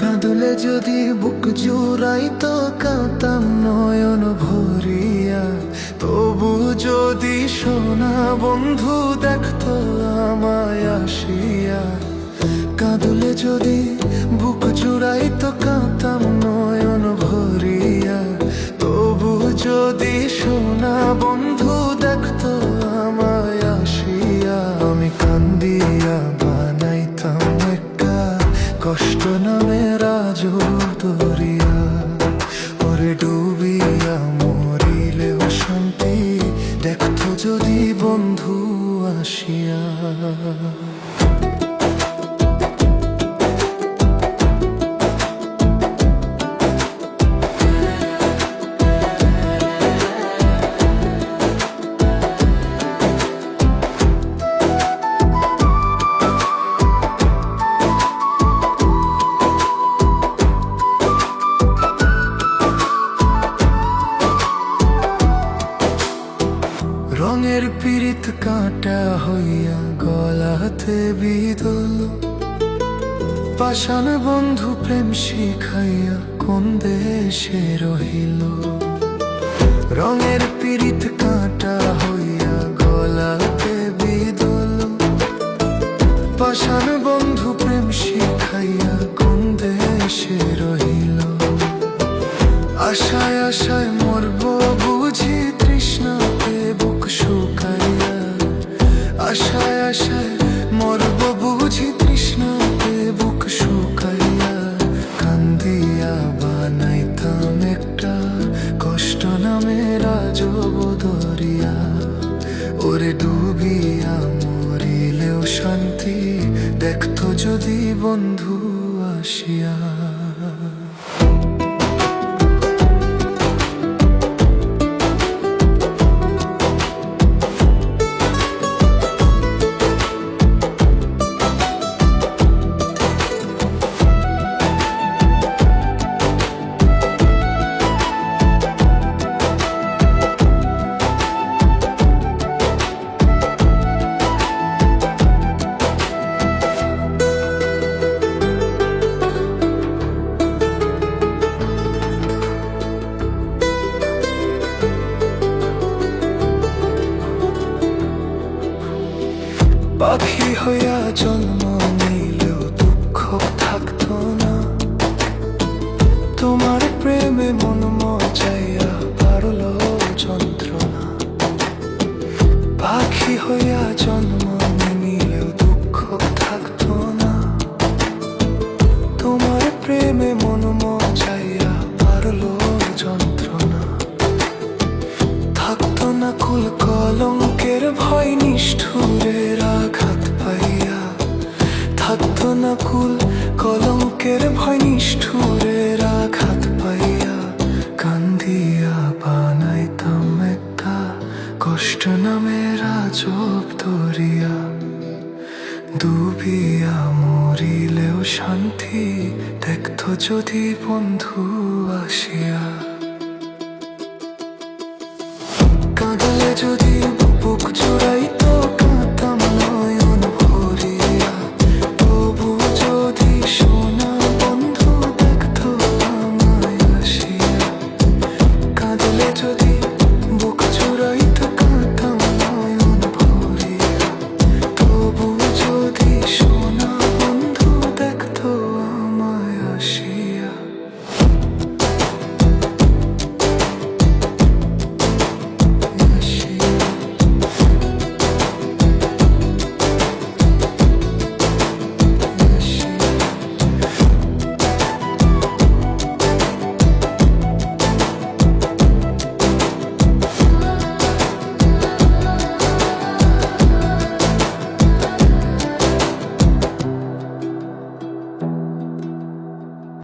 কাঁদলে যদি বুক জুড়াইতো কাতাম নয়ন ভরিয়া। তবু যদি সোনা বন্ধু দেখতো আমায় আসিয়া। কাঁদলে যদি বুক জুড়াইতো কাঁতাম নয়ন ভরিয়া। তবু যদি সোনা বন্ধু দেখতো আমায় আসিয়া, আমি কান্দিয়া বানাইতাম একটা কষ্ট নামে রাজ দরিয়া। ওরে ডুবিয়া মরিলে শান্তি দেখতো যদি বন্ধু আসিয়া। রঙের পীড়িত কাঁটা হইয়া গলাতে বিদল। পাষাণ বন্ধু প্রেম শিখাইয়া কোন দেশে রহিল। রঙের পীড়িত ওরে ডুবিয়া মরিলেও শান্তি দেখতো যদি বন্ধু আসিয়া। পাখি হইয়া জন্ম নিলেও দুঃখ থাকতো না। তোমার প্রেমে মন কলঙ্কের ভয় নিষ্ঠুরের আঘাত পাইয়া থাকতো না কুল, কলঙ্কের ভয় নিষ্ঠুরের আঘাত পাইয়া কান্দিয়া বানাইতাম একটা কষ্ট নামে রাজব দরিয়া। ডুবিয়া মরিলেও শান্তি দেখতো যদি বন্ধু আসিয়া। যদি বুক চুড়াইতে